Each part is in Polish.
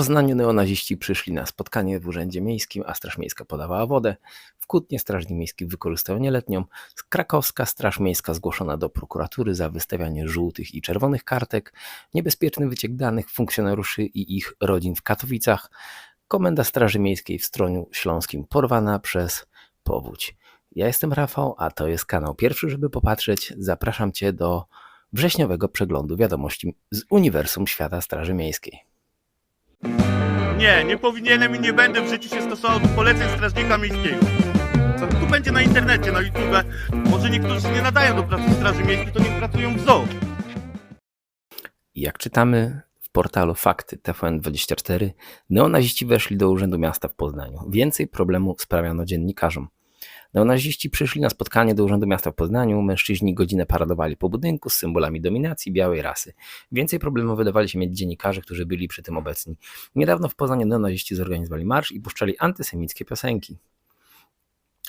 Poznaniu neonaziści przyszli na spotkanie w urzędzie miejskim, a Straż Miejska podawała wodę. W Kutnie strażnik miejski wykorzystał nieletnią. Krakowska Straż Miejska zgłoszona do prokuratury za wystawianie żółtych i czerwonych kartek. Niebezpieczny wyciek danych funkcjonariuszy i ich rodzin w Katowicach. Komenda Straży Miejskiej w Stroniu Śląskim porwana przez powódź. Ja jestem Rafał, a to jest kanał pierwszy, żeby popatrzeć. Zapraszam Cię do wrześniowego przeglądu wiadomości z Uniwersum Świata Straży Miejskiej. Nie, nie powinienem i nie będę w życiu się stosował do poleceń strażnika miejskiego. Tu będzie na internecie, na YouTube? Może niektórzy się nie nadają do pracy w straży miejskiej, to niech pracują w zoo. Jak czytamy w portalu Fakty TVN24, neonaziści weszli do Urzędu Miasta w Poznaniu. Więcej problemu sprawiano dziennikarzom. Neonaziści przyszli na spotkanie do Urzędu Miasta w Poznaniu. Mężczyźni godzinę paradowali po budynku z symbolami dominacji białej rasy. Więcej problemów wydawali się mieć dziennikarze, którzy byli przy tym obecni. Niedawno w Poznaniu neonaziści zorganizowali marsz i puszczali antysemickie piosenki.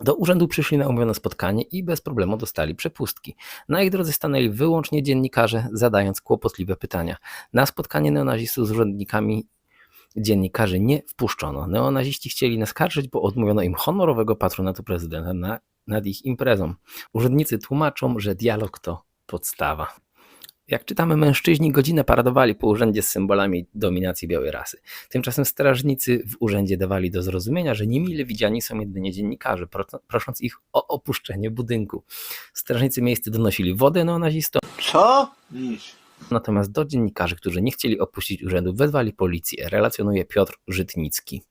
Do urzędu przyszli na umówione spotkanie i bez problemu dostali przepustki. Na ich drodze stanęli wyłącznie dziennikarze, zadając kłopotliwe pytania. Na spotkanie neonazistów z urzędnikami dziennikarzy nie wpuszczono. Neonaziści chcieli naskarżyć, bo odmówiono im honorowego patronatu prezydenta na, nad ich imprezą. Urzędnicy tłumaczą, że dialog to podstawa. Jak czytamy, mężczyźni godzinę paradowali po urzędzie z symbolami dominacji białej rasy. Tymczasem strażnicy w urzędzie dawali do zrozumienia, że niemile widziani są jedynie dziennikarze, pro- prosząc ich o opuszczenie budynku. Strażnicy miejscy donosili wodę neonazistom, Co? Niż. Natomiast do dziennikarzy, którzy nie chcieli opuścić urzędu, wezwali policję, relacjonuje Piotr Żytnicki.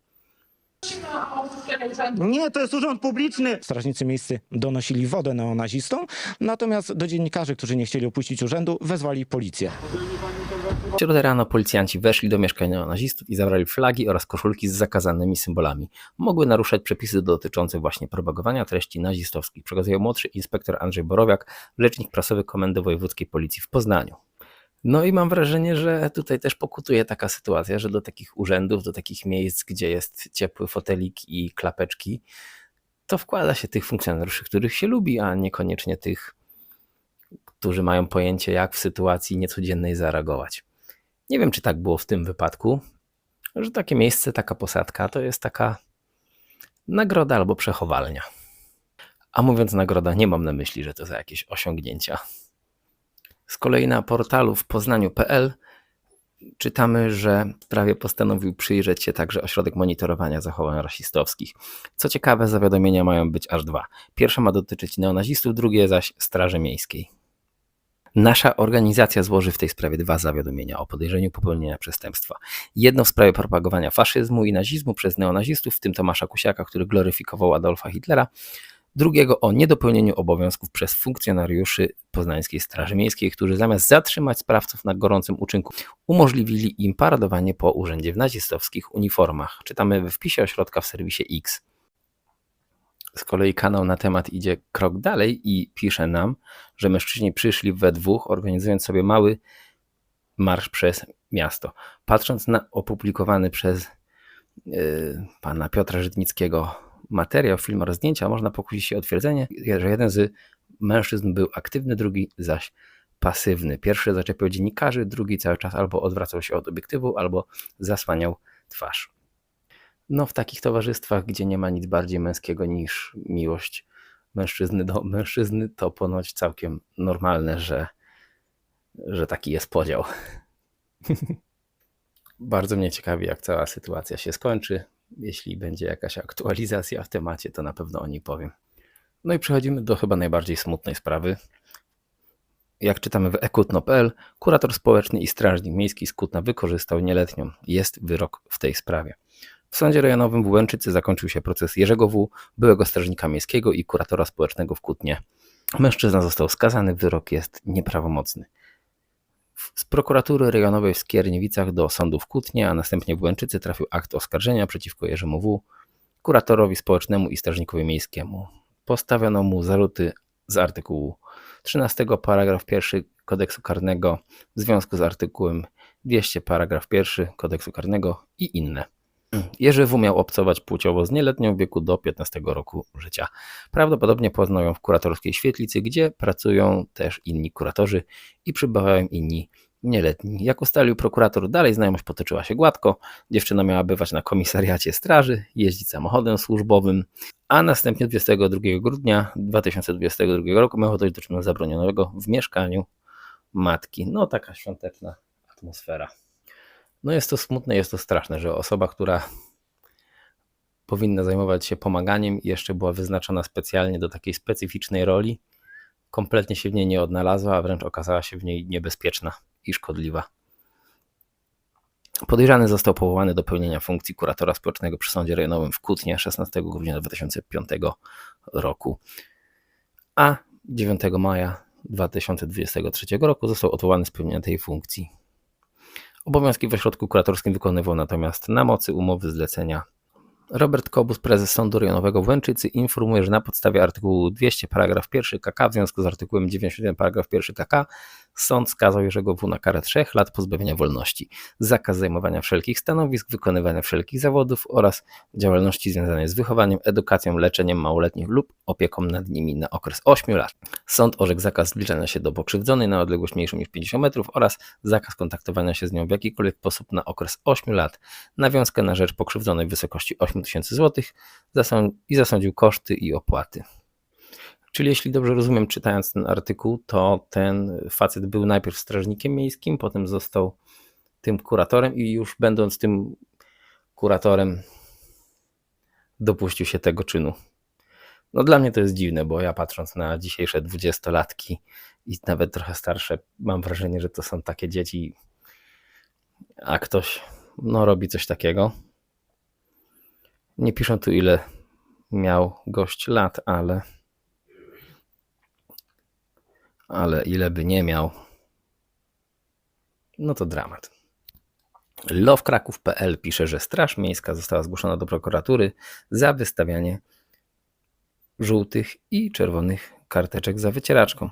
Nie, to jest urząd publiczny. Strażnicy miejscy donosili wodę neonazistom, natomiast do dziennikarzy, którzy nie chcieli opuścić urzędu, wezwali policję. W środę rano policjanci weszli do mieszkania nazistów i zabrali flagi oraz koszulki z zakazanymi symbolami. Mogły naruszać przepisy dotyczące właśnie propagowania treści nazistowskich, przekazuje młodszy inspektor Andrzej Borowiak, rzecznik prasowy Komendy Wojewódzkiej Policji w Poznaniu. No i mam wrażenie, że tutaj też pokutuje taka sytuacja, że do takich urzędów, do takich miejsc, gdzie jest ciepły fotelik i klapeczki, to wkłada się tych funkcjonariuszy, których się lubi, a niekoniecznie tych, którzy mają pojęcie, jak w sytuacji niecodziennej zareagować. Nie wiem, czy tak było w tym wypadku, że takie miejsce, taka posadka to jest taka nagroda albo przechowalnia. A mówiąc nagroda, nie mam na myśli, że to za jakieś osiągnięcia. Z kolei na portalu w poznaniu.pl czytamy, że w sprawie postanowił przyjrzeć się także ośrodek monitorowania zachowań rasistowskich. Co ciekawe, zawiadomienia mają być aż dwa. Pierwsze ma dotyczyć neonazistów, drugie zaś Straży Miejskiej. Nasza organizacja złoży w tej sprawie dwa zawiadomienia o podejrzeniu popełnienia przestępstwa. Jedno w sprawie propagowania faszyzmu i nazizmu przez neonazistów, w tym Tomasza Kusiaka, który gloryfikował Adolfa Hitlera. Drugiego o niedopełnieniu obowiązków przez funkcjonariuszy Poznańskiej Straży Miejskiej, którzy zamiast zatrzymać sprawców na gorącym uczynku, umożliwili im paradowanie po urzędzie w nazistowskich uniformach. Czytamy we wpisie ośrodka w serwisie X. Z kolei kanał na temat idzie krok dalej i pisze nam, że mężczyźni przyszli we dwóch, organizując sobie mały marsz przez miasto. Patrząc na opublikowany przez yy, pana Piotra Żydnickiego materiał, film oraz zdjęcia, można pokusić się o twierdzenie, że jeden z mężczyzn był aktywny, drugi zaś pasywny. Pierwszy zaczepiał dziennikarzy, drugi cały czas albo odwracał się od obiektywu, albo zasłaniał twarz. No, w takich towarzystwach, gdzie nie ma nic bardziej męskiego niż miłość mężczyzny do mężczyzny, to ponoć całkiem normalne, że, że taki jest podział. Bardzo mnie ciekawi, jak cała sytuacja się skończy. Jeśli będzie jakaś aktualizacja w temacie, to na pewno o niej powiem. No i przechodzimy do chyba najbardziej smutnej sprawy. Jak czytamy w ekutno.pl, kurator społeczny i strażnik miejski z Kutna wykorzystał nieletnią. Jest wyrok w tej sprawie. W sądzie rejonowym w Łęczycy zakończył się proces Jerzego W., byłego strażnika miejskiego i kuratora społecznego w Kutnie. Mężczyzna został skazany, wyrok jest nieprawomocny. Z prokuratury rejonowej w Skierniewicach do sądu w Kutnie, a następnie w Łęczycy trafił akt oskarżenia przeciwko Jerzemu W., kuratorowi społecznemu i strażnikowi miejskiemu. Postawiono mu zarzuty z artykułu 13 paragraf 1 kodeksu karnego w związku z artykułem 200 paragraf 1 kodeksu karnego i inne. Jerzy W. miał obcować płciowo z nieletnią w wieku do 15 roku życia. Prawdopodobnie poznał ją w kuratorskiej świetlicy, gdzie pracują też inni kuratorzy i przybywają inni nieletni. Jak ustalił prokurator, dalej znajomość potoczyła się gładko. Dziewczyna miała bywać na komisariacie straży, jeździć samochodem służbowym, a następnie 22 grudnia 2022 roku miało dojść do czynu zabronionego w mieszkaniu matki. No taka świąteczna atmosfera. No jest to smutne, jest to straszne, że osoba, która powinna zajmować się pomaganiem i jeszcze była wyznaczona specjalnie do takiej specyficznej roli, kompletnie się w niej nie odnalazła, a wręcz okazała się w niej niebezpieczna i szkodliwa. Podejrzany został powołany do pełnienia funkcji kuratora społecznego przy Sądzie Rejonowym w Kutnie 16 grudnia 2005 roku, a 9 maja 2023 roku został odwołany z pełnienia tej funkcji. Obowiązki w ośrodku kuratorskim wykonywał natomiast na mocy umowy zlecenia Robert Kobus, prezes Sądu Rejonowego w Łęczycy, informuje, że na podstawie artykułu 200 paragraf 1 KK w związku z artykułem 91 paragraf 1 KK sąd skazał Jerzego W. na karę 3 lat pozbawienia wolności, zakaz zajmowania wszelkich stanowisk, wykonywania wszelkich zawodów oraz działalności związanej z wychowaniem, edukacją, leczeniem małoletnich lub opieką nad nimi na okres 8 lat. Sąd orzekł zakaz zbliżania się do pokrzywdzonej na odległość mniejszą niż 50 metrów oraz zakaz kontaktowania się z nią w jakikolwiek sposób na okres 8 lat, nawiązkę na rzecz pokrzywdzonej w wysokości 8 tysięcy złotych i zasądził koszty i opłaty. Czyli jeśli dobrze rozumiem, czytając ten artykuł, to ten facet był najpierw strażnikiem miejskim, potem został tym kuratorem i już będąc tym kuratorem dopuścił się tego czynu. No dla mnie to jest dziwne, bo ja patrząc na dzisiejsze dwudziestolatki i nawet trochę starsze, mam wrażenie, że to są takie dzieci, a ktoś no, robi coś takiego. Nie piszą tu ile miał gość lat, ale ale ile by nie miał, no to dramat. Lovkraków.pl pisze, że Straż Miejska została zgłoszona do prokuratury za wystawianie żółtych i czerwonych karteczek za wycieraczką.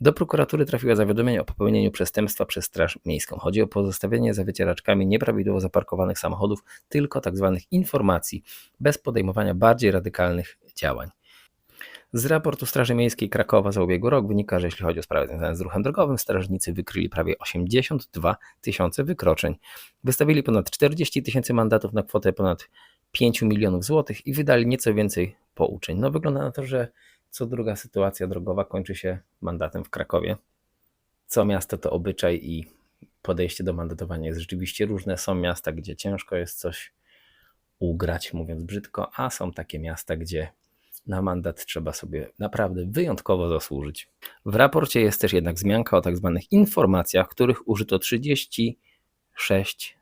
Do prokuratury trafiło zawiadomienie o popełnieniu przestępstwa przez Straż Miejską. Chodzi o pozostawienie za wycieraczkami nieprawidłowo zaparkowanych samochodów, tylko tzw. informacji, bez podejmowania bardziej radykalnych działań. Z raportu Straży Miejskiej Krakowa za ubiegły rok wynika, że jeśli chodzi o sprawy związane z ruchem drogowym, strażnicy wykryli prawie 82 tysiące wykroczeń. Wystawili ponad 40 tysięcy mandatów na kwotę ponad 5 milionów złotych i wydali nieco więcej pouczeń. No wygląda na to, że co druga sytuacja drogowa kończy się mandatem w Krakowie. Co miasto to obyczaj i podejście do mandatowania jest rzeczywiście różne. Są miasta, gdzie ciężko jest coś ugrać, mówiąc brzydko, a są takie miasta, gdzie na mandat trzeba sobie naprawdę wyjątkowo zasłużyć. W raporcie jest też jednak wzmianka o tak zwanych informacjach, których użyto 36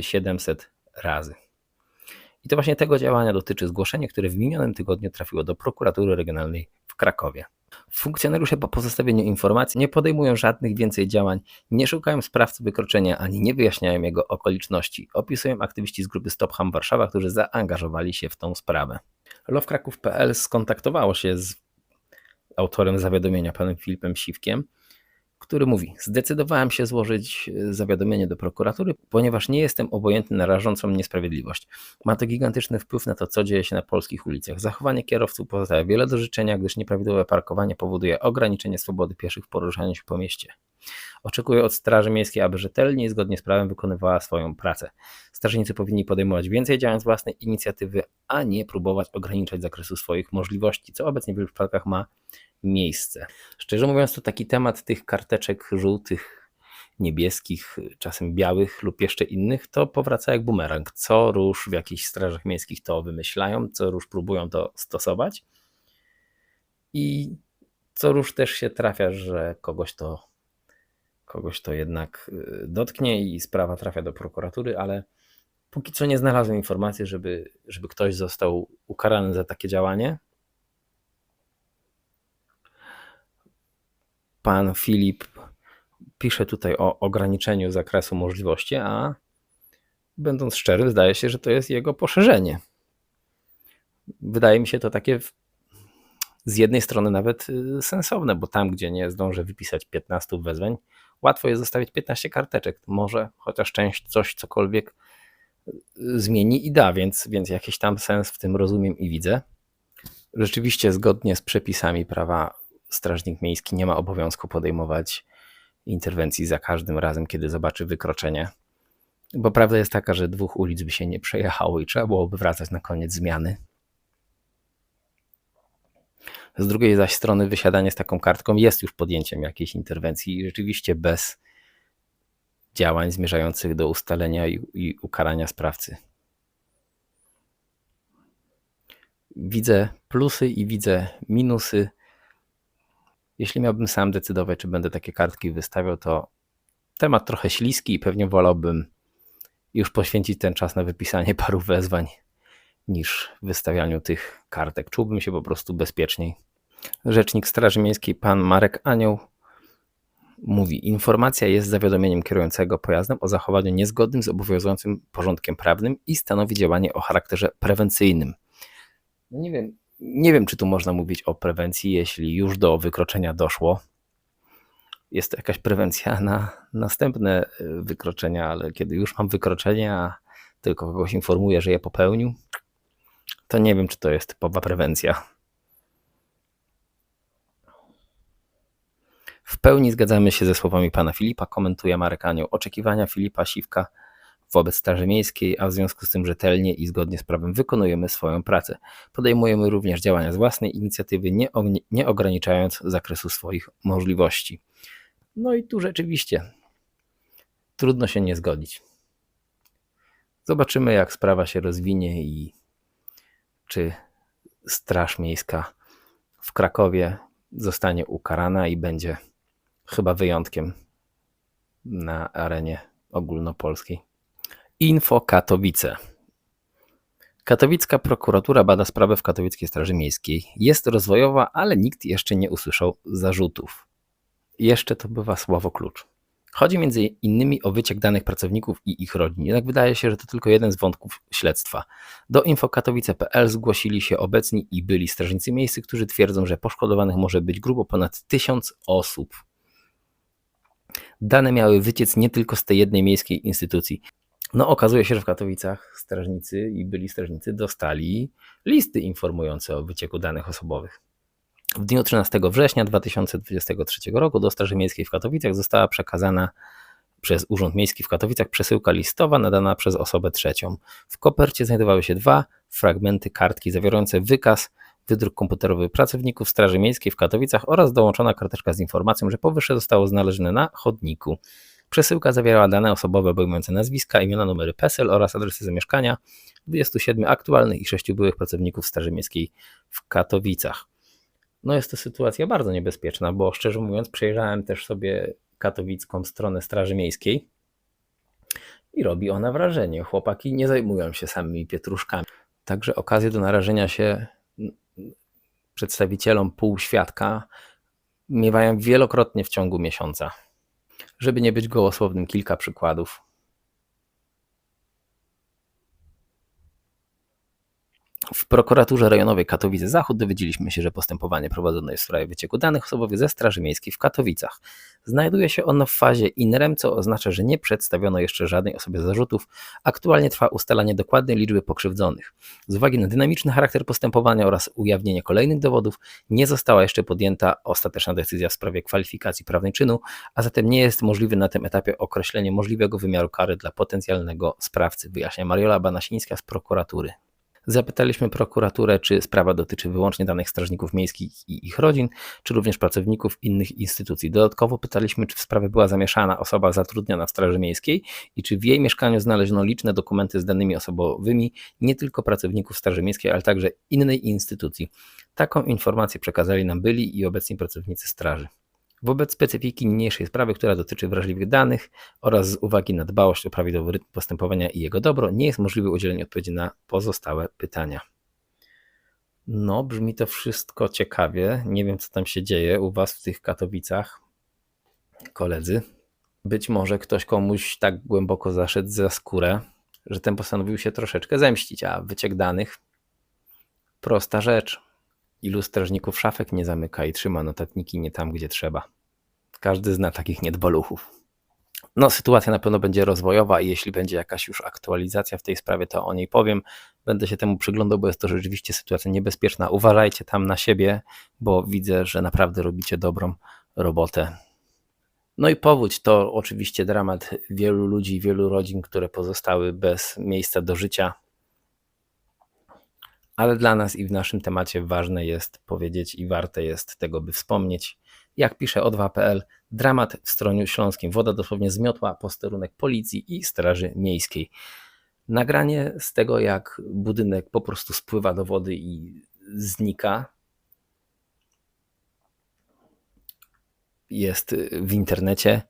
700 razy. I to właśnie tego działania dotyczy zgłoszenie, które w minionym tygodniu trafiło do prokuratury regionalnej w Krakowie. Funkcjonariusze po pozostawieniu informacji nie podejmują żadnych więcej działań, nie szukają sprawcy wykroczenia ani nie wyjaśniają jego okoliczności, opisują aktywiści z grupy Stop Ham Warszawa, którzy zaangażowali się w tą sprawę. Lovkraków.pl skontaktowało się z autorem zawiadomienia, panem Filipem Siwkiem, który mówi: Zdecydowałem się złożyć e, zawiadomienie do prokuratury, ponieważ nie jestem obojętny na rażącą niesprawiedliwość. Ma to gigantyczny wpływ na to, co dzieje się na polskich ulicach. Zachowanie kierowców pozostawia wiele do życzenia, gdyż nieprawidłowe parkowanie powoduje ograniczenie swobody pieszych w poruszaniu się po mieście. Oczekuję od Straży Miejskiej, aby rzetelnie i zgodnie z prawem wykonywała swoją pracę. Strażnicy powinni podejmować więcej działań z własnej inicjatywy, a nie próbować ograniczać zakresu swoich możliwości, co obecnie w wielu przypadkach ma miejsce. Szczerze mówiąc, to taki temat tych karteczek żółtych, niebieskich, czasem białych lub jeszcze innych, to powraca jak bumerang. Co róż w jakichś strażach miejskich to wymyślają, co róż próbują to stosować. I co róż też się trafia, że kogoś to, kogoś to jednak y, dotknie i sprawa trafia do prokuratury, ale póki co nie znalazłem informacji, żeby, żeby ktoś został ukarany za takie działanie. Pan Filip pisze tutaj o ograniczeniu zakresu możliwości, a będąc szczerym, zdaje się, że to jest jego poszerzenie. Wydaje mi się to takie z jednej strony nawet y, sensowne, bo tam, gdzie nie zdążę wypisać 15 wezwań, łatwo jest zostawić 15 karteczek. Może chociaż część coś cokolwiek y, zmieni i da, więc, więc jakiś tam sens w tym rozumiem i widzę. Rzeczywiście, zgodnie z przepisami prawa, strażnik miejski nie ma obowiązku podejmować interwencji za każdym razem, kiedy zobaczy wykroczenie. Bo prawda jest taka, że dwóch ulic by się nie przejechało i trzeba byłoby wracać na koniec zmiany. Z drugiej zaś strony wysiadanie z taką kartką jest już podjęciem jakiejś interwencji i rzeczywiście bez działań zmierzających do ustalenia i, i ukarania sprawcy. Widzę plusy i widzę minusy. Jeśli miałbym sam decydować, czy będę takie kartki wystawiał, to temat trochę śliski i pewnie wolałbym już poświęcić ten czas na wypisanie paru wezwań niż wystawianiu tych kartek. Czułbym się po prostu bezpieczniej. Rzecznik Straży Miejskiej, pan Marek Anioł, mówi: Informacja jest zawiadomieniem kierującego pojazdem o zachowaniu niezgodnym z obowiązującym porządkiem prawnym i stanowi działanie o charakterze prewencyjnym. No nie wiem, nie wiem, czy tu można mówić o prewencji, jeśli już do wykroczenia doszło. Jest to jakaś prewencja na następne y, wykroczenia, ale kiedy już mam wykroczenie, a tylko kogoś informuję, że je popełnił, to nie wiem, czy to jest typowa prewencja. W pełni zgadzamy się ze słowami pana Filipa, komentuje Marek. Oczekiwania Filipa Siwka wobec Straży Miejskiej, a w związku z tym rzetelnie i zgodnie z prawem wykonujemy swoją pracę. Podejmujemy również działania z własnej inicjatywy, nie, nie ograniczając zakresu swoich możliwości. No i tu rzeczywiście trudno się nie zgodzić. Zobaczymy, jak sprawa się rozwinie i czy Straż Miejska w Krakowie zostanie ukarana i będzie chyba wyjątkiem na arenie ogólnopolskiej. Info Katowice. Katowicka prokuratura bada sprawę w Katowickiej Straży Miejskiej. Jest rozwojowa, ale nikt jeszcze nie usłyszał zarzutów. Jeszcze to bywa słowo klucz. Chodzi między innymi o wyciek danych pracowników i ich rodzin. Jednak wydaje się, że to tylko jeden z wątków śledztwa. Do infokatowice.pl zgłosili się obecni i byli strażnicy miejscy, którzy twierdzą, że poszkodowanych może być grubo ponad tysiąc osób. Dane miały wyciec nie tylko z tej jednej miejskiej instytucji. No, okazuje się, że w Katowicach strażnicy i byli strażnicy dostali listy informujące o wycieku danych osobowych. W dniu 13 września 2023 roku do Straży Miejskiej w Katowicach została przekazana przez Urząd Miejski w Katowicach przesyłka listowa nadana przez osobę trzecią. W kopercie znajdowały się dwa fragmenty kartki zawierające wykaz, wydruk komputerowy pracowników Straży Miejskiej w Katowicach oraz dołączona karteczka z informacją, że powyższe zostało znalezione na chodniku. Przesyłka zawierała dane osobowe obejmujące nazwiska, imiona, numery PESEL oraz adresy zamieszkania 27 aktualnych i 6 byłych pracowników Straży Miejskiej w Katowicach. No jest to sytuacja bardzo niebezpieczna, bo szczerze mówiąc przejrzałem też sobie katowicką stronę Straży Miejskiej i robi ona wrażenie. Chłopaki nie zajmują się samymi pietruszkami. Także okazje do narażenia się przedstawicielom półświadka miewają wielokrotnie w ciągu miesiąca. Żeby nie być gołosłownym, kilka przykładów. W prokuraturze rejonowej Katowice Zachód dowiedzieliśmy się, że postępowanie prowadzone jest w sprawie wycieku danych osobowych ze Straży Miejskiej w Katowicach. Znajduje się ono w fazie in rem, co oznacza, że nie przedstawiono jeszcze żadnej osobie zarzutów. Aktualnie trwa ustalanie dokładnej liczby pokrzywdzonych. Z uwagi na dynamiczny charakter postępowania oraz ujawnienie kolejnych dowodów, nie została jeszcze podjęta ostateczna decyzja w sprawie kwalifikacji prawnej czynu, a zatem nie jest możliwe na tym etapie określenie możliwego wymiaru kary dla potencjalnego sprawcy, wyjaśnia Mariola Banasińska z prokuratury. Zapytaliśmy prokuraturę, czy sprawa dotyczy wyłącznie danych strażników miejskich i ich rodzin, czy również pracowników innych instytucji. Dodatkowo pytaliśmy, czy w sprawę była zamieszana osoba zatrudniona w Straży Miejskiej i czy w jej mieszkaniu znaleziono liczne dokumenty z danymi osobowymi nie tylko pracowników Straży Miejskiej, ale także innej instytucji. Taką informację przekazali nam byli i obecni pracownicy Straży. Wobec specyfiki niniejszej sprawy, która dotyczy wrażliwych danych oraz z uwagi na dbałość o prawidłowy rytm postępowania i jego dobro, nie jest możliwe udzielenie odpowiedzi na pozostałe pytania. No, brzmi to wszystko ciekawie. Nie wiem, co tam się dzieje u Was w tych Katowicach, koledzy. Być może ktoś komuś tak głęboko zaszedł za skórę, że ten postanowił się troszeczkę zemścić, a wyciek danych prosta rzecz. Ilu strażników szafek nie zamyka i trzyma notatniki nie tam, gdzie trzeba. Każdy zna takich niedbaluchów. No, sytuacja na pewno będzie rozwojowa i jeśli będzie jakaś już aktualizacja w tej sprawie, to o niej powiem. Będę się temu przyglądał, bo jest to rzeczywiście sytuacja niebezpieczna. Uważajcie tam na siebie, bo widzę, że naprawdę robicie dobrą robotę. No i powódź to oczywiście dramat wielu ludzi, wielu rodzin, które pozostały bez miejsca do życia. Ale dla nas i w naszym temacie ważne jest powiedzieć i warte jest tego, by wspomnieć. Jak pisze O2.pl, dramat w Stroniu Śląskim. Woda dosłownie zmiotła posterunek policji i straży miejskiej. Nagranie z tego, jak budynek po prostu spływa do wody i znika, jest w internecie.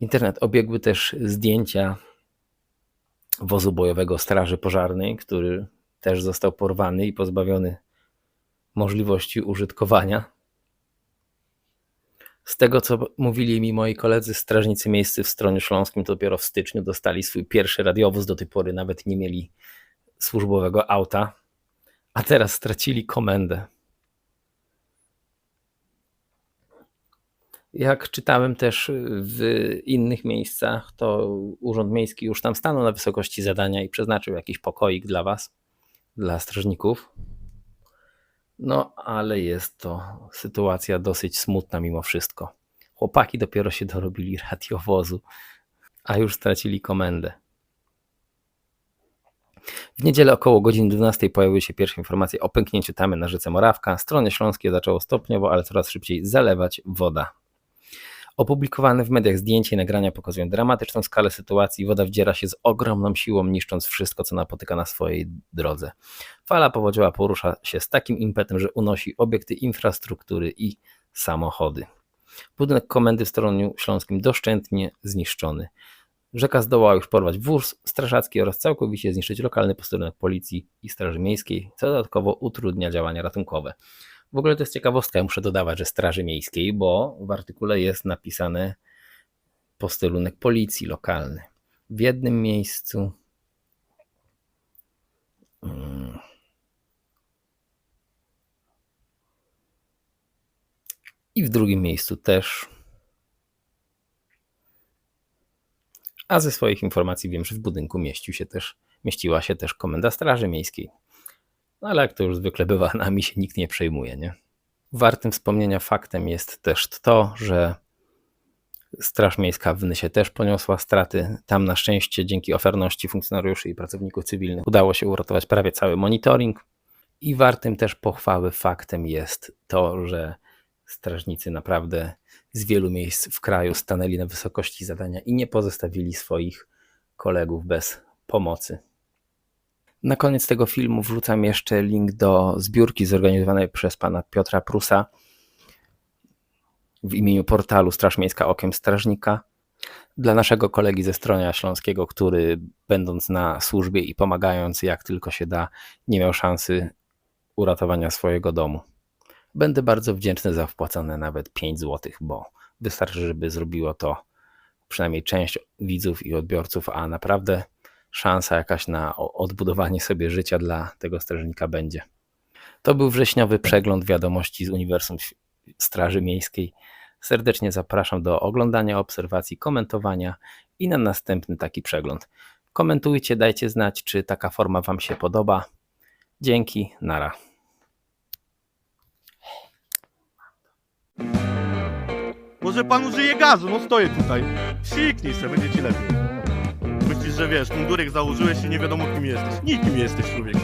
Internet obiegły też zdjęcia wozu bojowego Straży Pożarnej, który też został porwany i pozbawiony możliwości użytkowania. Z tego, co mówili mi moi koledzy strażnicy miejscy w Stronie Śląskim, dopiero w styczniu dostali swój pierwszy radiowóz. Do tej pory nawet nie mieli służbowego auta, a teraz stracili komendę. Jak czytałem też w innych miejscach, to Urząd Miejski już tam stanął na wysokości zadania i przeznaczył jakiś pokoik dla Was, dla strażników. No, ale jest to sytuacja dosyć smutna mimo wszystko. Chłopaki dopiero się dorobili radiowozu, a już stracili komendę. W niedzielę około godziny 12 pojawiły się pierwsze informacje o pęknięciu tamy na rzece Morawka. Strony śląskie zaczęło stopniowo, ale coraz szybciej zalewać woda. Opublikowane w mediach zdjęcia i nagrania pokazują dramatyczną skalę sytuacji. Woda wdziera się z ogromną siłą, niszcząc wszystko, co napotyka na swojej drodze. Fala powodziowa porusza się z takim impetem, że unosi obiekty infrastruktury i samochody. Budynek komendy w Stroniu Śląskim doszczętnie zniszczony. Rzeka zdołała już porwać wóz strażacki oraz całkowicie zniszczyć lokalny posterunek policji i straży miejskiej, co dodatkowo utrudnia działania ratunkowe. W ogóle to jest ciekawostka, ja muszę dodawać, że Straży Miejskiej, bo w artykule jest napisane posterunek policji lokalny. W jednym miejscu. mm, I w drugim miejscu też. A ze swoich informacji wiem, że w budynku mieścił się też, mieściła się też komenda Straży Miejskiej. No ale jak to już zwykle bywa, nami się nikt nie przejmuje, nie? Wartym wspomnienia faktem jest też to, że Straż Miejska w Nysie też poniosła straty. Tam na szczęście dzięki oferności funkcjonariuszy i pracowników cywilnych udało się uratować prawie cały monitoring. I wartym też pochwały faktem jest to, że strażnicy naprawdę z wielu miejsc w kraju stanęli na wysokości zadania i nie pozostawili swoich kolegów bez pomocy. Na koniec tego filmu wrzucam jeszcze link do zbiórki zorganizowanej przez pana Piotra Prusa w imieniu portalu Straż Miejska Okiem Strażnika dla naszego kolegi ze Stronia Śląskiego, który będąc na służbie i pomagając jak tylko się da, nie miał szansy uratowania swojego domu. Będę bardzo wdzięczny za wpłacone nawet 5 zł, bo wystarczy, żeby zrobiło to przynajmniej część widzów i odbiorców, a naprawdę szansa jakaś na odbudowanie sobie życia dla tego strażnika będzie. To był wrześniowy przegląd wiadomości z Uniwersum Straży Miejskiej. Serdecznie zapraszam do oglądania, obserwacji, komentowania i na następny taki przegląd. Komentujcie, dajcie znać, czy taka forma Wam się podoba. Dzięki, nara. Może pan użyje gazu, no stoję tutaj. Siknij se, będzie ci lepiej. Że wiesz, mundurek założyłeś i nie wiadomo kim jesteś. Nikim jesteś, człowieku.